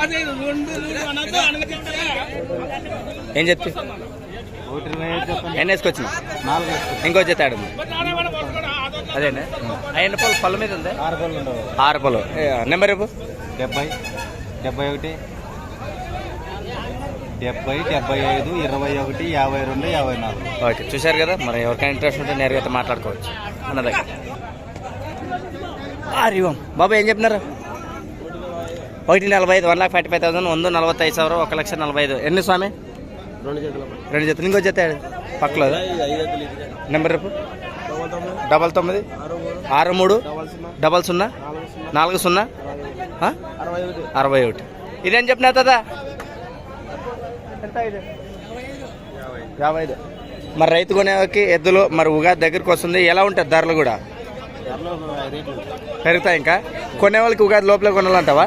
అదే రెండు అనగా అనగా ఏం చెప్తే ఎన్ని వేసుకొచ్చిన ఇంకో జత ఆడు అదేనా అయిన పళ్ళు పళ్ళ మీద ఉంది ఆరు పళ్ళు ఉండవు ఆరు పళ్ళు ఏ, నెంబర్ ఇవ్వు డెబ్బై డెబ్బై ఒకటి డెబ్బై డెబ్బై ఐదు ఇరవై ఒకటి యాభై రెండు యాభై నాలుగు. ఓకే చూశారు కదా? మరి ఎవరికైనా ఇంట్రెస్ట్ ఉంటే నేరుగా అయితే మాట్లాడుకోవచ్చు. అన్న దగ్గర. హరిఓం ఏం చెప్పినారు ఒకటి నలభై ఐదు one lakh forty five thousand వంద నలభై ఐదు సవరం ఒక లక్ష నలభై ఐదు. ఎన్ని స్వామి? రెండు జతలు. రెండు జతలు ఇంకో జత పక్కలో నెంబర్ రేపు డబల్ తొమ్మిది. ఆరు మూడు. డబల్ సున్నా. నాలుగు సున్నా. అరవై ఒకటి అరవై ఒకటి. ఇదేం చెప్పినా కదా యాభై ఐదు మరి రైతు కొనేవారికి ఎద్దులు మరి ఉగాది దగ్గరికి వస్తుంది ఎలా ఉంటుంది ధరలు కూడా? పెరుగుతాయి ఇంకా? కొనే వాళ్ళకి ఉగాది లోపలే కొనాలంటావా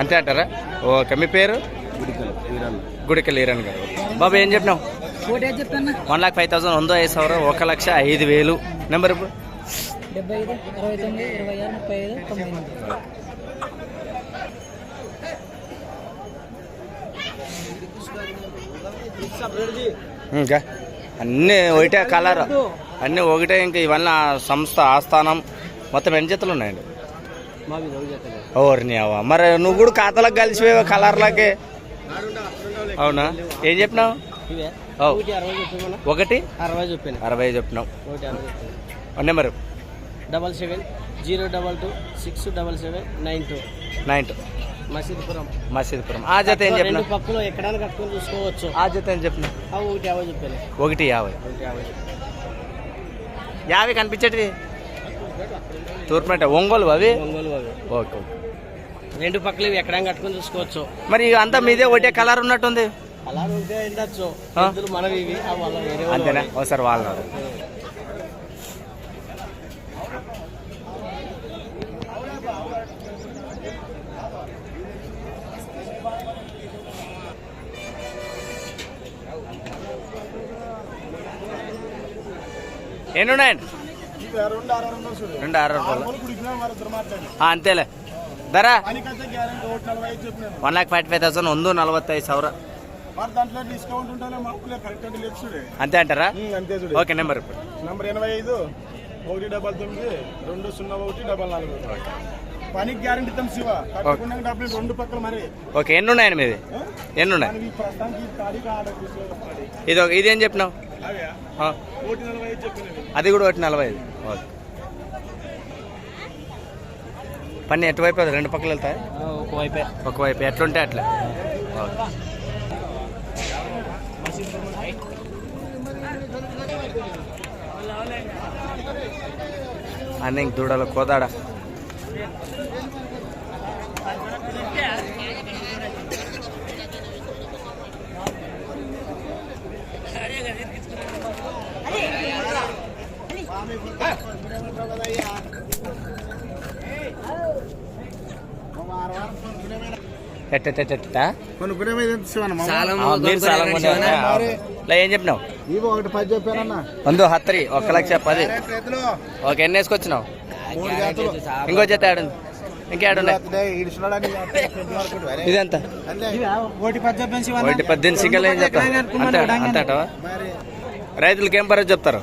అంతే అంటారా? ఓకే మీ పేరు? గుడికలు ఈరన్ గారు. బాబు ఏం చెప్పినావు? వన్ లాక్ ఫైవ్ థౌసండ్ వందో ఐదు సవరం ఒక లక్ష ఐదు వేలు. నెంబర్ ఇప్పుడు డెబ్బై ఐదు అరవై తొమ్మిది ఇరవై ఆరు ముప్పై ఐదు తొంభై ఎనిమిది ఇంకా అన్నీ ఒకటే కలర్. అన్నీ ఒకటే ఇంకా ఇవన్నీ సంస్థ ఆస్థానం మొత్తం ఎన్ని జతలు ఉన్నాయండి? మావి రెండు చేతులు ఓర్ని అవ్వ. మరి నువ్వు కూడా ఖాతాలకు కలిసిపోయావు కలర్లకి? అవునా? ఏం చెప్పినావు. ఒకటి అరవై చెప్పాను? అరవై చెప్పాను? అరవై చెప్పినావు. Number. Double seven zero double two six double seven nine two. Nine two. Masidpuram. Masidpuram. ఆ జత ఏం పక్కలు ఎక్కడైనా కట్టుకొని చూసుకోవచ్చు. ఆ జత ఏం చెప్పినావు ఆ ఒకటి యాభై చెప్పాను. ఒకటి యాభై. ఒకటి యాభై యాభై కనిపించేటివి? తూర్పునట్ట ఒంగోలు అవి? ఒంగోలు అవి. Okay okay. రెండు పక్కలు ఇవి ఎక్కడైనా కట్టుకొని చూసుకోవచ్చు. మరి అంతా మీదే ఒకటే కలర్ ఉన్నట్టుంది? అలా ఉంటే ఉండొచ్చు. మనవి ఇవి? అంతేనా. ఒకసారి వాళ్ళు ఎన్ని ఉన్నాయండి రెండు అరవై రూపాయలు. అంతేలే. ధర? One lakh forty five thousand వంద నలభై ఐదు సవర అంతే అంటారా ఓకే నెంబర్ ఇప్పుడు. నెంబర్ ఎనభై ఐదు. ఒకటి డబల్ తొమ్మిది రెండు సున్నా ఒకటి డబల్ నాలుగు. పనికి గ్యారంటీ ఇస్తాం శివ. డబ్బులు రెండు పక్కల మరి. ఓకే ఎన్ని ఉన్నాయండి మీది ఎన్ని ఉన్నాయి? ఇది ఇది ఏం చెప్పినావు అది కూడా ఒకటి నలభై ఐదు. ఓకే. పని ఎటువైపు అది? రెండు పక్కలు వెళ్తాయి? ఒకవైపే ఒకవైపు ఎట్లుంటే అట్లా. ఓకే. అన్నీ దూడల కోదాడ ఎట్టెట్టెట్టా కొనుక్కునే మీద ఎంత శివన్న మీరు చాలా మంది ఉన్నారు. లే, ఏం చెప్పినావు? ఒకటి పది చెప్పానన్న. వందు హత్తరి ఒక లక్ష పది. ఓకే ఎన్ని వేసుకొచ్చినావు? ఇంకో జత ఆడుంది. ఇంకేడున్నాయి ఇదెంత? ఒకటి పద్దెనిమిది సింగల్ ఏం చెప్తా అంతే అంతే అంటావా రైతులకి ఏం పర్వాలేదు చెప్తారు?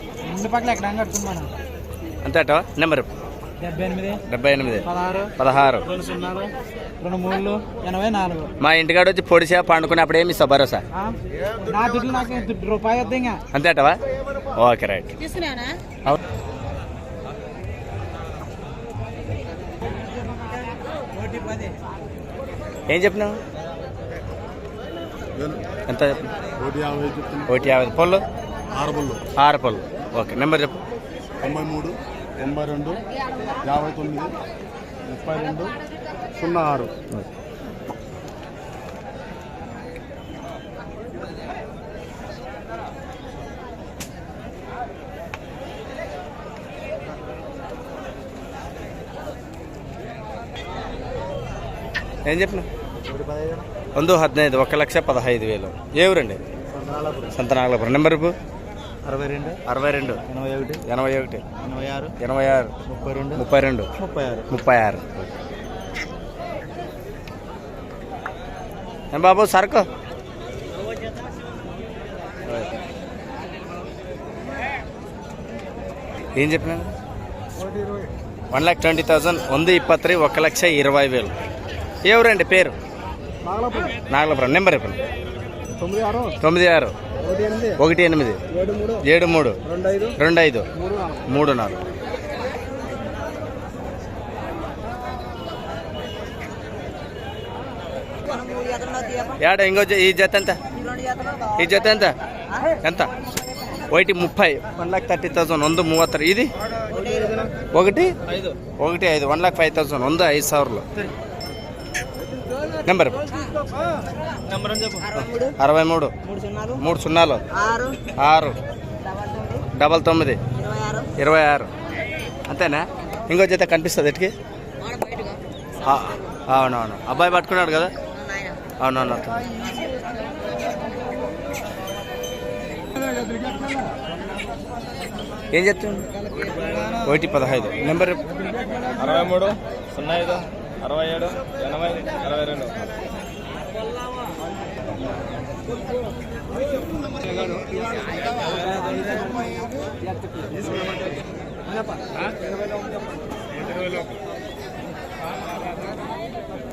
అంతే అంటావా నెంబర్? డెబ్బై ఎనిమిది. డెబ్బై ఎనిమిది. పదహారు. మా ఇంటికాడ వచ్చి పొడిసా పండుకుని అప్పుడు ఏమి ఇస్తావు భరోసా. అంతే అంటావా? Okay right. ఏం చెప్పినావు? ఎంత? ఒకటి యాభై పళ్ళు ఆరు బళ్ళు ఆరు పళ్ళు ఓకే నెంబర్ చెప్పు. తొంభై మూడు. తొంభై రెండు యాభై తొమ్మిది ముప్పై రెండు సున్నా ఆరు ఏం చెప్పినావు ಒಂದು ಹದಿನೈದು ఒక లక్ష పదహైదు వేలు ఏ ఊరండి సంతనాగలపురం నెంబర్ ఇప్పు అరవై రెండు అరవై రెండు. ఎనభై ఒకటి ఎనభై ఒకటి. ఎనభై ఆరు ఎనభై ఆరు. ముప్పై రెండు ముప్పై రెండు. ముప్పై ఆరు. ముప్పై ఆరు. ఏం బాబు సరుకు? ఏం చెప్పినాను వన్ ల్యాక్ ట్వంటీ థౌజండ్ వంద ఇప్పత్రి ఒక లక్ష ఇరవై వేలు. ఎవరండి పేరు? నాగలాపురం. నెంబర్ చెప్పండి. తొమ్మిది ఆరు. తొమ్మిది ఆరు. ఒకటి ఎనిమిది. ఏడు మూడు. రెండు ఐదు మూడు నాలుగు. ఏడ ఇంకో ఈ జత ఎంత? ఈ జత ఎంత? ఎంత? ఒకటి ముప్పై. వన్ ల్యాక్ థర్టీ థౌసండ్ ಒಂದು మూవత్తరు. ఇది? ఒకటి ఒకటి? ఐదు. One lakh five thousand. ಒಂದು ఐదు ಸಾವಿరలో నెంబర్. అరవై మూడు. మూడు సున్నాలు. ఆరు. డబల్ తొమ్మిది. ఇరవై ఆరు. అంతేనా? ఇంకో జత కనిపిస్తుంది ఎటుకి ఆ, అవునవును. అబ్బాయి పట్టుకున్నాడు కదా? అవునవును అర్థం. ఏం చెప్తుంది ఒకటి పదహైదు. నెంబర్ అరవై మూడు సున్నా ఐదు. అరవై ఏడు ఎనభై అరవై రెండు.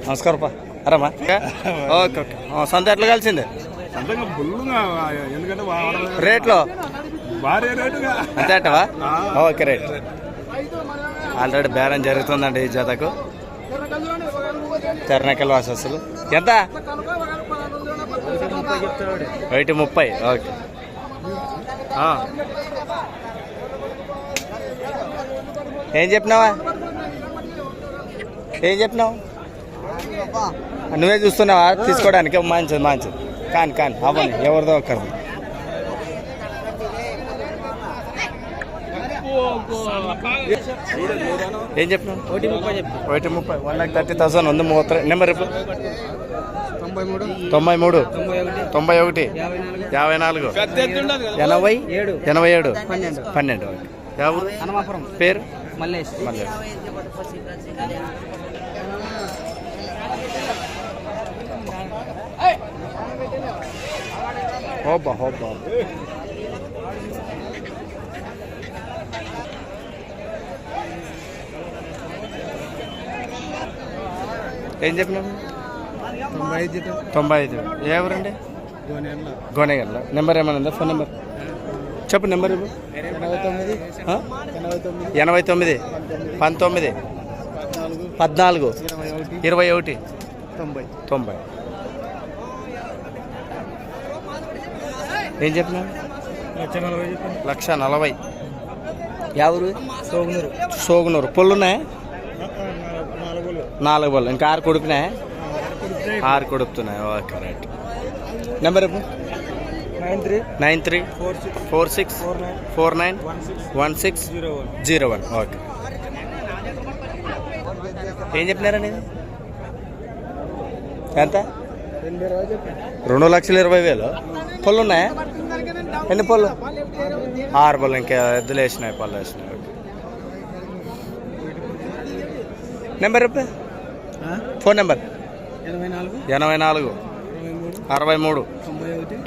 నమస్కారం పా అరమ్మా. Okay okay. సొంత ఎట్లా కలిసింది? అంతగా బుల్లుగా ఎందుకంటే రేట్లో? భారీ రేటుగా. అంతే అంటవా? Okay right. ఆల్రెడీ బేరం జరుగుతుందండి ఈ జతకు. తెరనకల్ వాసస్సులు ఎంత? ఒకటి ముప్పై ఓకే. ఆ. ఏం చెప్పినావా? ఏం చెప్పినావు? నువ్వే చూస్తున్నావా? తీసుకోవడానికి? మంచిది మంచిది కాని కాని అవ్వండి ఎవరిదో ఒకరిది ఏం చెప్పినావు? ఒకటి ముప్పై చెప్పు. ఒకటి ముప్పై. వన్ లాక్ థర్టీ థౌసండ్ ఉంది మూవత్తర నెంబర్ ఇప్పుడు తొంభై మూడు. తొంభై మూడు తొంభై ఒకటి. యాభై నాలుగు. ఎనభై ఏడు. ఎనభై ఏడు. పన్నెండు. పేరు? మల్లేష్. మళ్ళీ హోబ్బా హోబ్బా. ఏం చెప్పినాము తొంభై ఐదు. జీతం తొంభై ఐదు ఏ ఊరండి? గోనెగల్ల నెంబర్ ఏమైనా ఉందా? Phone number. చెప్పు నెంబర్ ఎనభై తొమ్మిది. పంతొమ్మిది. నాలుగు పద్నాలుగు. ఇరవై ఒకటి. తొంభై. తొంభై. ఏం చెప్పినా లక్ష నలభై ఎవరు సోగునూరు. సోగునూరు. పొల్లు ఉన్నాయా నాలుగు బళ్ళు. ఇంకా ఆరు కొడుకున్నాయా? ఆరు కొడుకుతున్నాయి? Okay right number nine three. Nine three. Four six. Four six. Four nine. Four nine. One six. Zero one. Zero one. Okay. ఏం చెప్పినారండి? ఎంత? రెండు లక్షల ఇరవై వేలు. పళ్ళు ఉన్నాయా? ఎన్ని పళ్ళు? ఆరు పళ్ళు. ఇంకా ఎద్దులు వేసినాయి పళ్ళు వేసినాయి. నెంబర్ చెప్పే. Phone number? ఎనభై నాలుగు అరవై మూడు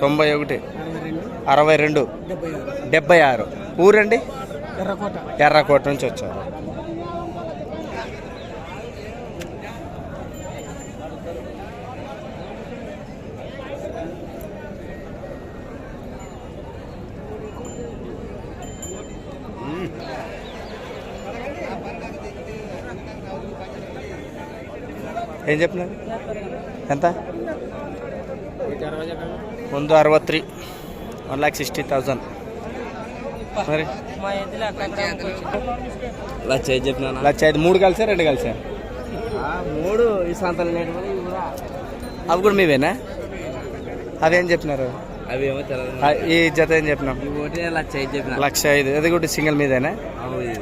తొంభై ఒకటి అరవై రెండు డెబ్బై ఆరు. ఊరండి? ఎర్రకోట. ఎర్రకోట నుంచి వచ్చారు. ఏం చెప్పినారు? ఎంత? ముందు అరవత్రి వన్ ల్యాక్ సిక్స్టీ థౌజండ్ మరి? లక్ష ఐదు చెప్పినా లక్ష ఐదు మూడు కలిసా రెండు కలిసా? మూడు. ఈ సంతలు అవి కూడా మీవేనా? అవేం చెప్పినారు? అవి ఏమో తెలియదు ఈ జత ఏం చెప్పినాం? లక్ష ఐదు చెప్పిన. లక్ష ఐదు. అది కూడా సింగిల్ మీదేనా.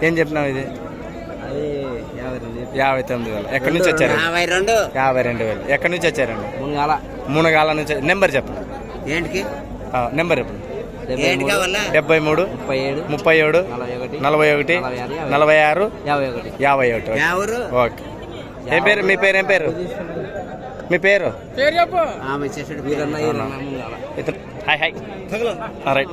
ఏం చెప్పినావు ఇది? అది యాభై తొమ్మిది వేలు. ఎక్కడి నుంచి వచ్చారు? యాభై రెండు. యాభై రెండు వేలు. ఎక్కడి నుంచి వచ్చారండి? ముంగాల. మునగాల నుంచి నెంబర్ చెప్పండి ఏంటికి? ఆ, నెంబర్ చెప్పండి డెబ్బై మూడు ముప్పై ఏడు ముప్పై ఏడు నలభై ఒకటి నలభై ఆరు, యాభై. ఒకటి. యాభై ఒకటి. ఎవరు ఓకే. ఏం పేరు? మీ పేరు ఏం పేరు? మీ పేరు? Hi hi. రైట్.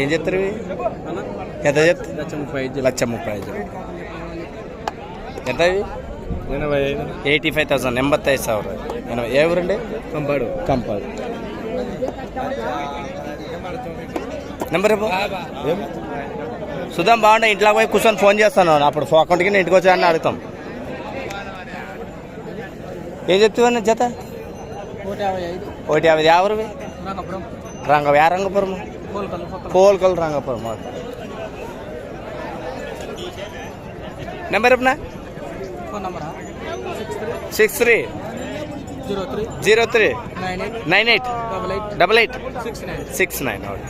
ఏం చెప్తారు ఇవి? ఎంత చెప్తారు లక్ష ముప్పై ఐదు ముప్పై ఐదు ఎంత ఇవి? ఎనభై ఎయిటీ ఫైవ్ థౌసండ్ ఎంబత్తై ಸಾವಿರ ఎనభై ఏ ఊరండి? కంపాడు. కంపాడు. నెంబర్ సుధాం బాగుండే ఇంట్లో పోయి కూర్చొని ఫోన్ చేస్తాను. అప్పుడు అకౌంట్కి కింద ఇంటికి వచ్చాయని అడుగుతాం. ఏం చెప్తావన్నా జత? ఒకటి యాభై యాభై రంగ వ్యారంగపురం పక్కన కోల్కల్ రంగపురం ఓకే. నెంబర్ ఇప్పునా phone నంబరా? Six three. Zero three. Nine eight. Double eight. Six nine okay.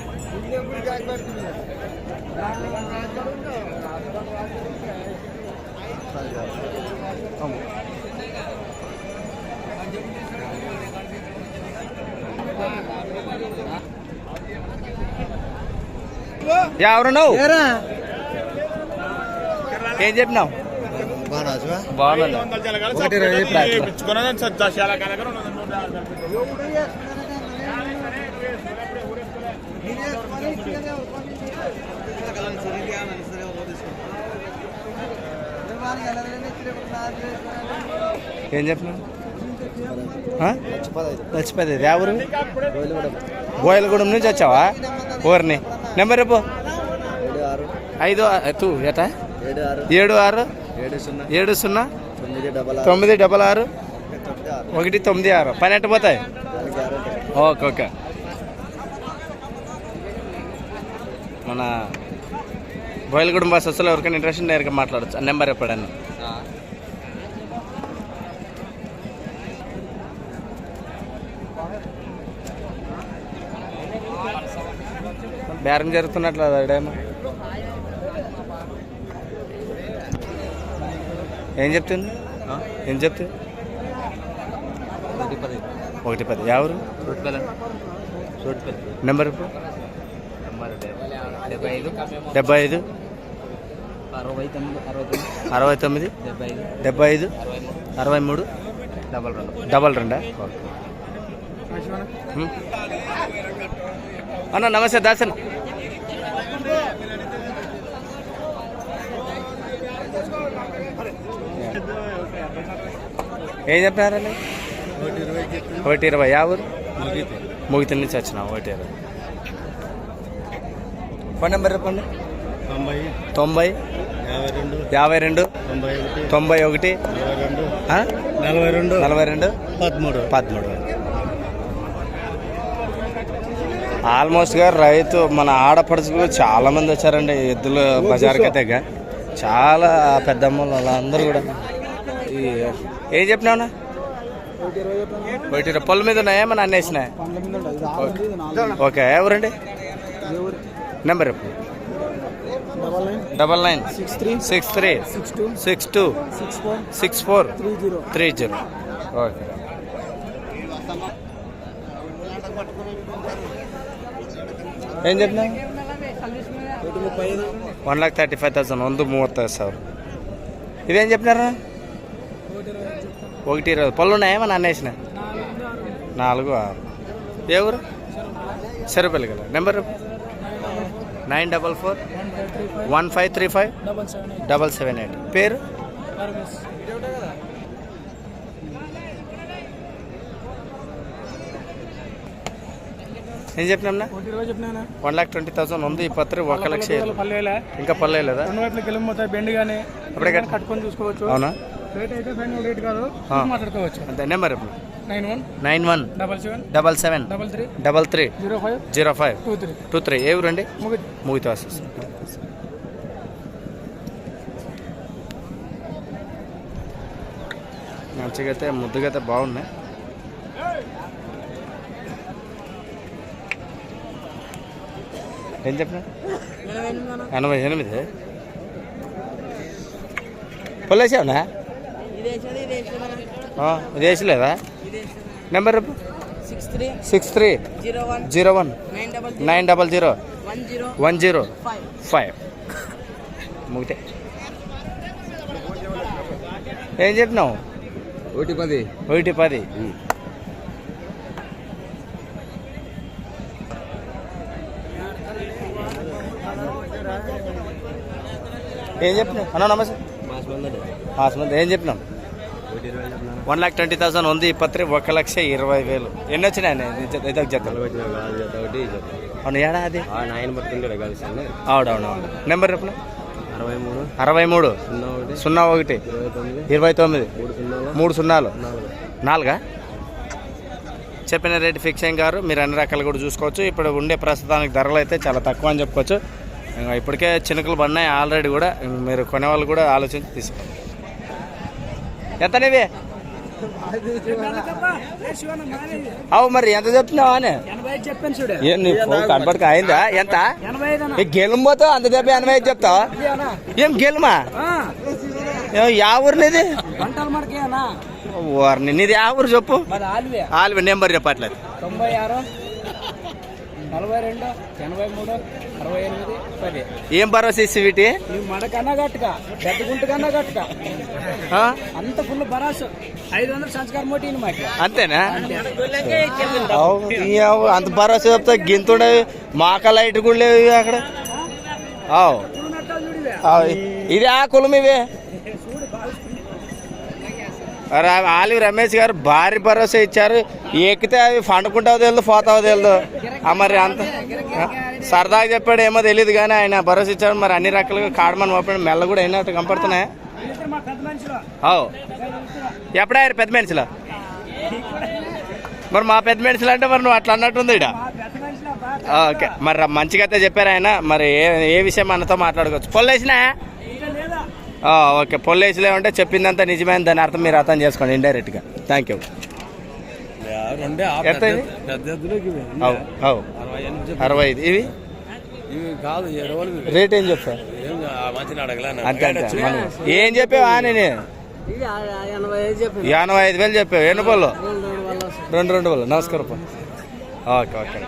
ఎవరు నువ్వు ఏం చెప్పినావు? ఏం చెప్పినావు? లచ్చిపతి. ఎవరు గోయలగూడెం నుంచి వచ్చావా? ఊరిని. నెంబర్ రేపు ఐదు తూ ఎటా ఏడు ఆరు. ఏడు సున్నా. తొమ్మిది డబల్ ఆరు. ఒకటి తొమ్మిది ఆరు. పని ఎట్ట పోతాయి? Okay okay. మన బయలుగూడెం బస్ అసలు ఎవరికైనా ఇంట్రెస్ట్ నేరుగా మాట్లాడచ్చు. నెంబర్ ఎప్పుడన్నా బేరం జరుగుతున్నట్లు అదేమో ఏం చెప్తుంది? ఏం చెప్తుంది? ఒకటి పది. ఒకటి పది. ఎవరు? నెంబర్ డెబ్బై ఐదు. డెబ్బై ఐదు. అరవై తొమ్మిది అరవై తొమ్మిది. డెబ్బై ఐదు. డెబ్బై ఐదు. అరవై మూడు. డబల్ రెండు. డబల్ రెండా. అన్న నమస్తే దాసన్. ఏం చెప్పినారండి ఒకటి ఇరవై. యాభై ముగిత నుంచి వచ్చినా ఒకటి ఇరవై. ఫోన్ నెంబర్ చెప్పండి. తొంభై. తొంభై. యాభై రెండు. యాభై రెండు. తొంభై ఒకటి? నలభై రెండు. నలభై రెండు. పదమూడు. పదమూడు. ఆల్మోస్ట్గా రైతు మన ఆడపడుచులు చాలా మంది వచ్చారండి ఎద్దులు బజార్కి అయితే చాలా పెద్ద అమ్మలు వాళ్ళందరూ కూడా. ఏం చెప్పినావునా ఒకటి ఇరవై పొలం మీద ఉన్నాయా? మన అన్నేసినాయి ఓకే. ఎవరండి? నెంబర్. చెప్పు double nine. Six three. Six three. Six two. Six four. Three zero. Okay. ఏం చెప్పినా one lakh thirty five thousand వంద మూవత్తైదు సార్. ఇదేం చెప్పినారా? ఒకటి ఇరవై. పళ్ళు ఉన్నాయేమో మన అన్నేసిన నాలుగు ఆరు. ఏ ఊరు? సరిపల్లి కదా. Number? Nine double four one five three five double seven eight. పేరు? ఏం చెప్పినా వన్ ల్యాక్ ట్వంటీ థౌసండ్ ఉంది ఈ పత్రి ఒక లక్ష ఇంకా పర్లేదు బెండ్ కానీ అప్పుడే కట్టుకొని చూసుకోవచ్చు. అవునా? రేట్ అయితే ఫైనల్ రేట్ కాదు ఆ. మాట్లాడుకోవచ్చు. అంతే నెంబర్ ఇప్పుడు. Nine one nine one double seven double seven double three double three zero five zero five two three two three ఏ ఊరండి? ముగి ముగితే మంచిగా అయితే ముద్దుగా అయితే బాగున్నాయి. ఏం చెప్పినా ఎనభై ఎనిమిది. పొల్లేసావునా ఇది వేసలేదా? Number six three six three zero one nine double zero one zero five. ముగితే. ఏం చెప్పినావు? ఒకటి పది. ఒకటి పది. ఏం చెప్పినావు? అన్నా నమస్తే. మంది ఏం చెప్పినాం వన్ లాక్ ట్వంటీ థౌసండ్ ఉంది పత్రి ఒక లక్ష ఇరవై వేలు. ఎన్ని వచ్చినాయి ఇదొక అవును ఏడా అది? అవుడవునవును నెంబర్ చెప్పిన? అరవై మూడు అరవై మూడు సున్నా ఒకటి. ఇరవై తొమ్మిది. మూడు సున్నాలు. నాలుగు. చెప్పిన రేటు ఫిక్స్ గారు మీరు అన్ని రకాలు కూడా చూసుకోవచ్చు. ఇప్పుడు ఉండే ప్రస్తుతానికి ధరలు అయితే చాలా తక్కువ అని చెప్పుకోవచ్చు. ఇంకా ఇప్పటికే చినుకులు పడినాయి ఆల్రెడీ కూడా. మీరు కొనేవాళ్ళు కూడా ఆలోచించి తీసుకోండి ఎంతనేవి అవు మరి ఎంత చెప్తున్నావా అని? నీ కనపడక అయిందా? ఎంత? గెలుము పోతావు అంత దెబ్బ ఎనభై ఐదు చెప్తావా? ఏం గెలుమా? యా ఊరు నీది? గంటల మరకే అన్నా వారిని నీది యా ఊరు చెప్పు. ఆల్వి. నెంబర్ చెప్పట్లేదు. తొంభై ఆరు. నలభై రెండు ఎనభై మూడు అరవై ఎనిమిది పది. ఏం భరోసా ఇచ్చి వీటి? నువ్వు మడకన్నా గట్టుగా పెద్ద గుంటకన్నా గట్టుగా ఆ? అంత ఫుల్ బరాసు ఐదు వందలు సంస్కారం మోటీ మాకు. అంతేనా? అంత. భరోసా చెప్తా గింతుండే మాక లైట్ కూడా లేవు అక్కడ. అవు. ఇది ఆ కులం ఇవి. ఆలివి రమేష్ గారు భారీ భరోసా ఇచ్చారు. ఎక్కితే అవి పండుకుంటావో తెలియదు పోతావో తెలియదు ఆ మరి అంత సరదాగా చెప్పాడు ఏమో తెలియదు కానీ ఆయన భరోసా ఇచ్చాడు. మరి అన్ని రకాలుగా కాడమని పంపాడు మెల్ల కూడా అయినట్టు కనపడుతున్నాయి. అవు. ఎప్పుడయ్యారు పెద్ద మనుషులు? మరి మా పెద్ద మనుషులు అంటే మరి నువ్వు అట్లా అన్నట్టుంది ఇడ ఓకే. మరి మంచిగా అయితే చెప్పారు ఆయన. మరి ఏ ఏ విషయం మనతో మాట్లాడుకోవచ్చు. పొల్లేసినా ఓకే. పొల్లేసిలే ఉంటే చెప్పిందంతా నిజమైన దాని అర్థం మీరు అర్థం చేసుకోండి ఇండైరెక్ట్గా థ్యాంక్ యూ ఎంత ఇది? అరవై ఐదు. ఇవి? కాదు రేట్ ఏం చెప్తా ఏం చెప్పావా నేను ఇది ఎనభై ఐదు వేలు చెప్పావు. ఎన్ని పళ్ళు రెండు రెండు రెండు రెండు పళ్ళు నమస్కారం ఓకే ఓకే.